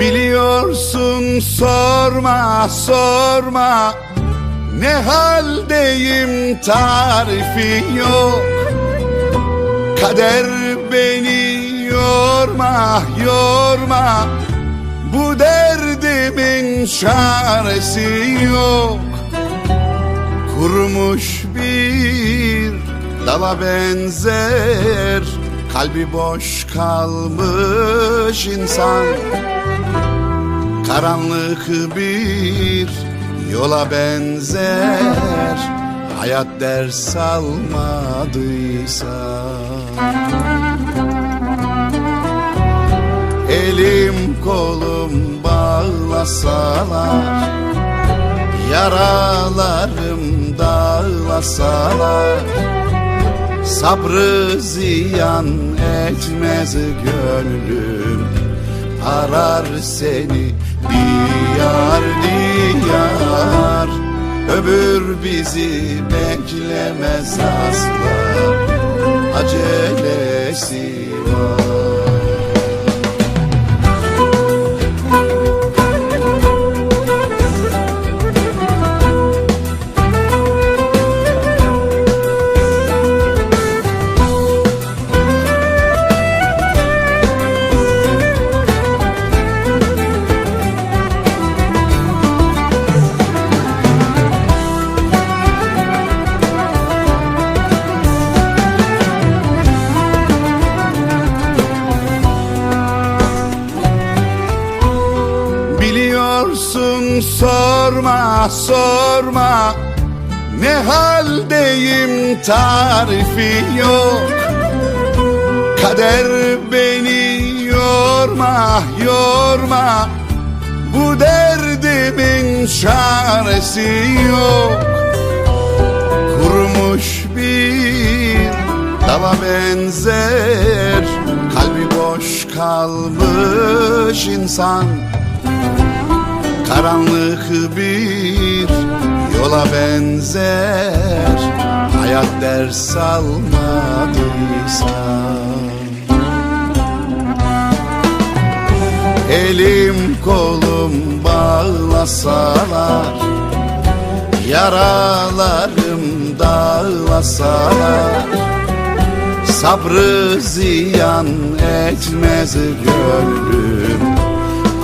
Biliyorsun sorma sorma. Ne haldeyim tarifi yok Kader beni yorma yorma. Bu derdimin çaresi yok. Kurumuş bir dala benzer. Kalbi boş kalmış insan. Karanlık bir yola benzer Hayat ders almadıysa. Elim kolum bağlasalar Yaralarım dağlasalar. Sabrı ziyan etmez gönlüm Arar seni diyar diyar bizi beklemez asla. Acelesi var sorma sorma. Ne haldeyim tarifi yok. Kader beni yorma yorma. Bu derdimin çaresi yok. Kurumuş bir dala benzer. Kalbi boş kalmış insan Karanlık bir yola benzer. Hayat ders almadıysa. Elim kolum bağlasalar Yaralarım dağlasalar. Sabrı ziyan etmez gönlüm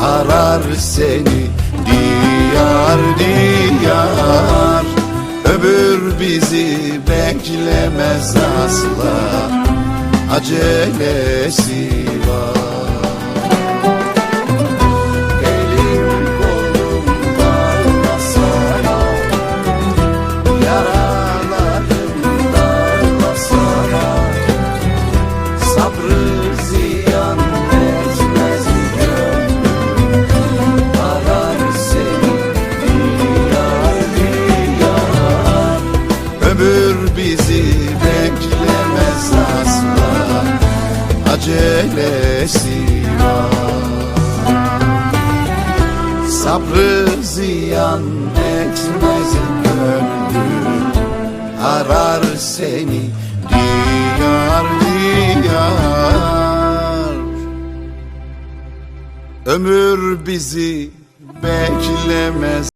Arar seni diyar diyar Öbür bizi beklemez asla. Acelesi var Acelesi var. Sabrı ziyan etmez gönlüm Arar seni diyar diyar. Ömür bizi beklemez